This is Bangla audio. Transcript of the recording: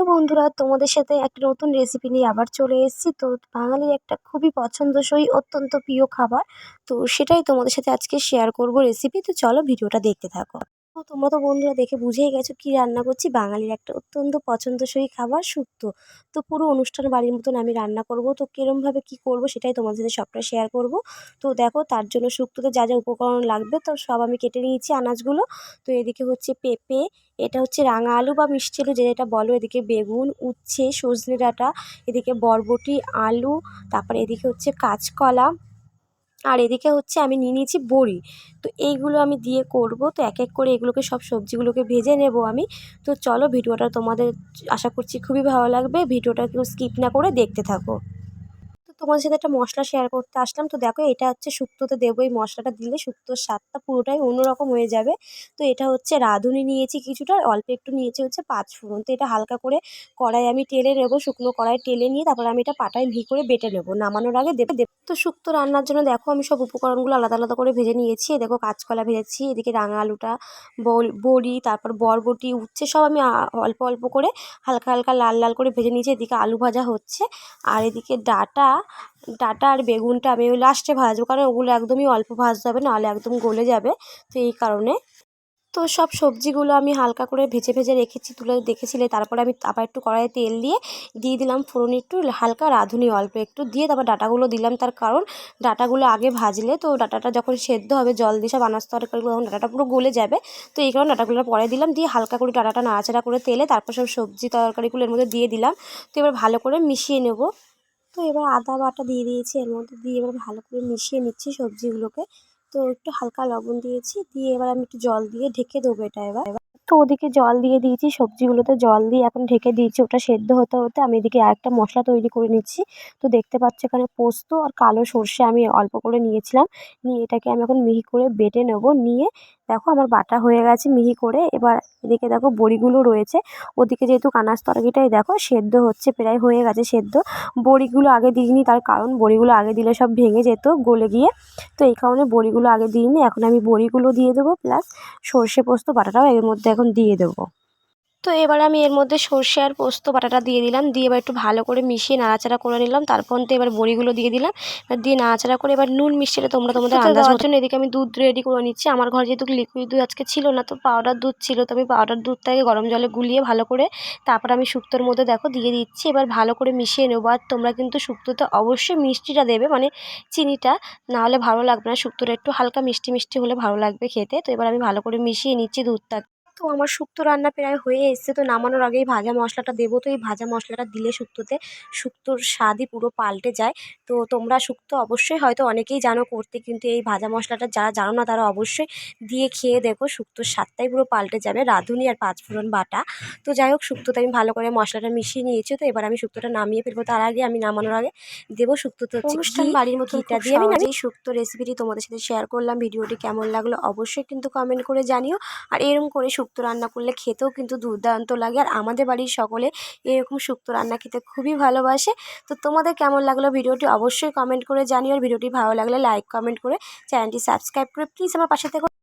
হ্যালো বন্ধুরা, তোমাদের সাথে একটা নতুন রেসিপি নিয়ে আবার চলে এসেছি। তো বাঙালির একটা খুবই পছন্দসই, অত্যন্ত প্রিয় খাবার। তো সেটাই তোমাদের সাথে আজকে শেয়ার করব রেসিপি তো চলো ভিডিওটা দেখতে থাকো। তো তোমরা তো বন্ধুরা দেখে বুঝেই গেছো কি রান্না করছি। বাঙালির একটা অত্যন্ত পছন্দসই খাবার শুক্তো তো পুরো অনুষ্ঠান বাড়ির মতন আমি রান্না করব। তো কীরমভাবে কি করব সেটাই তোমাদের সাথে সবটা শেয়ার করব। তো দেখো তার জন্য শুক্তোতে যা যা উপকরণ লাগবে তো সব আমি কেটে নিয়েছি আনাজগুলো। তো এদিকে হচ্ছে পেঁপে, এটা হচ্ছে রাঙা আলু বা মিষ্টি আলু যেটা বলো। এদিকে বেগুন, উচ্ছে, সজনে ডাঁটা, এদিকে বরবটি, আলু, তারপরে এদিকে হচ্ছে কাঁচকলা। আর এদিকে হচ্ছে আমি নিয়ে নিয়েছি বড়ি। তো এইগুলো আমি দিয়ে করব। তো এক এক করে এগুলোকে সব সবজিগুলোকে ভেজে নেব আমি। তো চলো ভিডিওটা তোমাদের আশা করছি খুবই ভালো লাগবে। ভিডিওটা কেউ স্কিপ না করে দেখতে থাকো। তো তোমাদের সাথে একটা মশলা শেয়ার করতে আসলাম। তো দেখো এটা হচ্ছে শুক্তোতে দেবো। এই মশলাটা দিলে শুক্তোর স্বাদটা পুরোটাই অন্যরকম হয়ে যাবে। তো এটা হচ্ছে রাঁধুনি নিয়েছি কিছুটা। অল্প একটু নিয়েছি হচ্ছে পাঁচ ফোড়ন। তো এটা হালকা করে কড়াই আমি টেলে নেব। শুকনো কড়াই টেলে নিয়ে তারপর আমি এটা পাটায় ভি করে বেটে নেব। নামানোর আগে দেবে দেব তো শুক্তো রান্নার জন্য দেখো আমি সব উপকরণগুলো আলাদা আলাদা করে ভেজে নিয়েছি। দেখো কাঁচকলা ভেজেছি, এদিকে রাঙা আলুটা বড়ি, তারপর বরবটি, উচ্ছে সব আমি অল্প অল্প করে হালকা হালকা লাল লাল করে ভেজে নিয়েছি। এদিকে আলু ভাজা হচ্ছে। আর এদিকে ডাটা ডাটা আর বেগুনটা আমি ওই লাস্টে ভাজবো, কারণ ওগুলো একদমই অল্প ভাজতে হবে, নাহলে একদম গলে যাবে। তো এই কারণে তো সব সবজিগুলো আমি হালকা করে ভেজে ভেজে রেখেছি, তুলে দেখেছিলে। তারপরে আমি আবার একটু কড়াইয়ে তেল দিয়ে দিয়ে দিলাম ফোড়ন একটু, হালকা রাঁধুনি অল্প একটু দিয়ে তারপর ডাটাগুলো দিলাম তার কারণ ডাটাগুলো আগে ভাজলে তো ডাটাটা যখন সেদ্ধ হবে, জল দিয়ে সব আনাজ তরকারিগুলো তখন ডাটাটা পুরো গলে যাবে। তো এই কারণে ডাটাগুলো পরে দিলাম, দিয়ে হালকা করে ডাটাটা নাড়াচাড়া করে তেলে তারপর সব সবজি তরকারিগুলো এর মধ্যে দিয়ে দিলাম। তো এবার ভালো করে মিশিয়ে নেব। তো এবার আদা বাটা দিয়ে দিয়েছি, এর মধ্যে দিয়ে এবার ভালো করে মিশিয়ে নিচ্ছি সবজিগুলোকে। তো একটু হালকা লবণ দিয়েছি, দিয়ে এবার আমি একটু জল দিয়ে ঢেকে দেবো এটা এবার। তো ওদিকে জল দিয়ে দিয়েছি, সবজিগুলোতে জল দিয়ে এখন ঢেকে দিয়েছি, ওটা সেদ্ধ হতে হতে আমি এদিকে আরেকটা মশলা তৈরি করে নিচ্ছি। তো দেখতে পাচ্ছি এখানে পোস্ত আর কালো সর্ষে আমি অল্প করে নিয়েছিলাম, নিয়ে এটাকে আমি এখন মিহি করে বেটে নেব, নিয়ে দেখো আমার বাটা হয়ে গেছে মিহি করে। এবার এদিকে দেখো বড়িগুলো রয়েছে। ওদিকে যেহেতু কানাস তরকারিটাই দেখো, সেদ্ধ হচ্ছে, প্রায় হয়ে গেছে সেদ্ধ। বড়িগুলো আগে দিইনি, তার কারণ বড়িগুলো আগে দিলে সব ভেঙে যেত গলে গিয়ে। তো এই কারণে বড়িগুলো আগে দিইনি, এখন আমি বড়িগুলো দিয়ে দেবো, প্লাস সর্ষে পোস্ত, বাটাটাও এর মধ্যে এখন দিয়ে দেবো। তো এবার আমি এর মধ্যে সর্ষে আর পোস্ত বাটাটা দিয়ে দিলাম। দিয়ে এবার একটু ভালো করে মিশিয়ে নাড়াচাড়া করে নিলাম। তারপর তো এবার বড়িগুলো দিয়ে দিলাম। এবার দিয়ে নাড়াচাড়া করে এবার নুন মিষ্টিটা তোমরা তোমাদের আন্দাজ মতন এদিকে আমি দুধ রেডি করে নিচ্ছি। আমার ঘরে যেহেতু লিকুইড দুধ আজকে ছিল না তো পাউডার দুধ ছিল তো আমি পাউডার দুধটাকে গরম জলে গুলিয়ে ভালো করে তারপর আমি শুক্তোর মধ্যে দেখো দিয়ে দিচ্ছি। এবার ভালো করে মিশিয়ে নেব। আর তোমরা কিন্তু শুক্তোতে অবশ্যই মিষ্টিটা দেবে মানে চিনিটা। নাহলে ভালো লাগবে না। শুক্তোটা একটু হালকা মিষ্টি মিষ্টি হলে ভালো লাগবে খেতে। তো এবার আমি ভালো করে মিশিয়ে নিচ্ছি দুধটা। তো আমার শুক্তো রান্না প্রায় হয়ে এসছে তো নামানোর আগেই ভাজা মশলাটা দেবো। তো এই ভাজা মশলাটা দিলে শুক্তোতে শুক্তোর স্বাদই পুরো পাল্টে যায়। তো তোমরা শুক্তো অবশ্যই হয়তো অনেকেই জানো করতে কিন্তু এই ভাজা মশলাটা যারা জানো না তারা অবশ্যই দিয়ে খেয়ে দেখো শুক্তোর স্বাদটাই পুরো পাল্টে যাবে রাঁধুনি আর পাঁচফোড়ন বাটা। তো যাই হোক শুক্তোতে আমি ভালো করে মশলাটা মিশিয়ে নিয়েছি তো এবার আমি শুক্তোটা নামিয়ে ফেলব। তার আগে আমি নামানোর আগে দেবো শুক্তোতে হচ্ছে অনুষ্ঠান বাড়ির মতো এটা দিয়ে আমি এই শুক্তো রেসিপিটি তোমাদের সাথে শেয়ার করলাম ভিডিওটি কেমন লাগল অবশ্যই কিন্তু কমেন্ট করে জানিও। আর এরকম করে শুক্তো শুক্তো রান্না করলে খেতেও কিন্তু দুর্দান্ত লাগে। আর আমাদের বাড়ির সকলে এরকম শুক্তো রান্না খেতে খুবই ভালোবাসে। তো তোমাদের কেমন লাগল ভিডিওটি অবশ্যই কমেন্ট করে জানিও। আর ভিডিওটি ভালো লাগলে লাইক কমেন্ট করে চ্যানেলটি সাবস্ক্রাইব করে প্লিজ আমার পাশে থেকে।